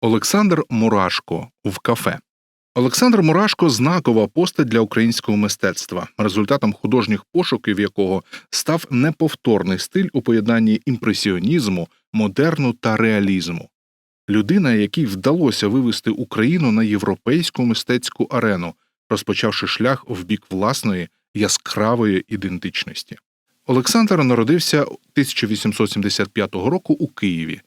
Олександр Мурашко в кафе. Олександр Мурашко знакова постать для українського мистецтва, результатом художніх пошуків якого став неповторний стиль у поєднанні імпресіонізму, модерну та реалізму. Людина, якій вдалося вивести Україну на європейську мистецьку арену, розпочавши шлях в бік власної яскравої ідентичності. Олександр народився 1875 року у Києві.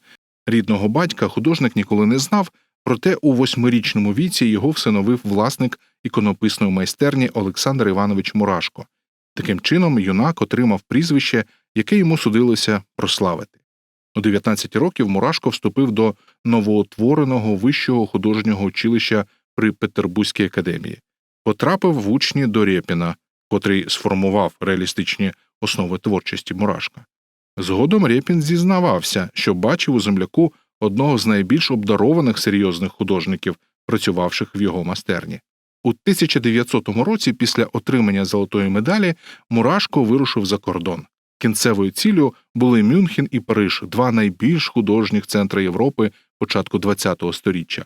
Рідного батька художник ніколи не знав, проте у восьмирічному віці його всиновив власник іконописної майстерні Олександр Іванович Мурашко. Таким чином, юнак отримав прізвище, яке йому судилося прославити. У 19 років Мурашко вступив до новоутвореного вищого художнього училища при Петербурзькій академії, потрапив в учні до Рєпіна, котрий сформував реалістичні основи творчості Мурашка. Згодом Рєпін зізнавався, що бачив у земляку одного з найбільш обдарованих серйозних художників, працювавших в його майстерні. У 1900 році, після отримання золотої медалі, Мурашко вирушив за кордон. Кінцевою ціллю були Мюнхен і Париж, два найбільш художніх центри Європи початку ХХ століття.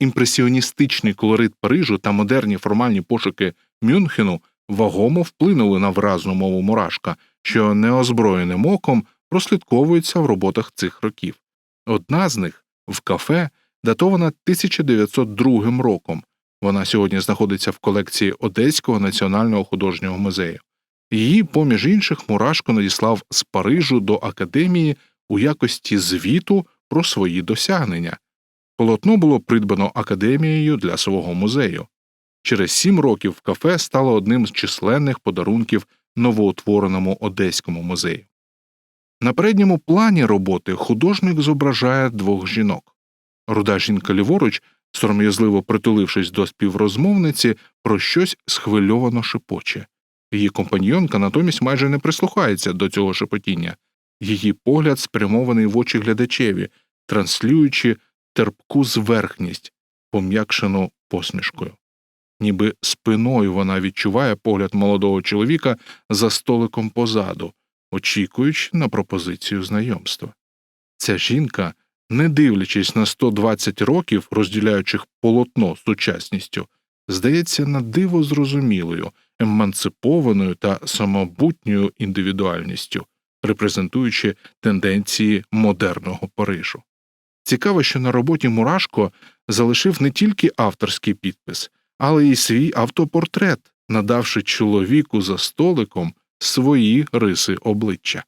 Імпресіоністичний колорит Парижу та модерні формальні пошуки Мюнхену вагомо вплинули на вразну мову Мурашка, що неозброєним оком прослідковується в роботах цих років. Одна з них в кафе датована 1902 роком. Вона сьогодні знаходиться в колекції Одеського національного художнього музею. Її, поміж інших, Мурашко надіслав з Парижу до академії у якості звіту про свої досягнення. Полотно було придбано академією для свого музею. Через сім років кафе стало одним з численних подарунків новоутвореному Одеському музею. На передньому плані роботи художник зображає двох жінок. Руда жінка ліворуч, сором'язливо притулившись до співрозмовниці, про щось схвильовано шепоче. Її компаньйонка натомість майже не прислухається до цього шепотіння, її погляд спрямований в очі глядачеві, транслюючи терпку зверхність, пом'якшену посмішкою. Ніби спиною вона відчуває погляд молодого чоловіка за столиком позаду, очікуючи на пропозицію знайомства. Ця жінка, не дивлячись на 120 років, розділяючих полотно сучасністю, здається на диво зрозумілою, емансипованою та самобутньою індивідуальністю, репрезентуючи тенденції модерного Парижу. Цікаво, що на роботі Мурашко залишив не тільки авторський підпис, але й свій автопортрет, надавши чоловіку за столиком свої риси обличчя.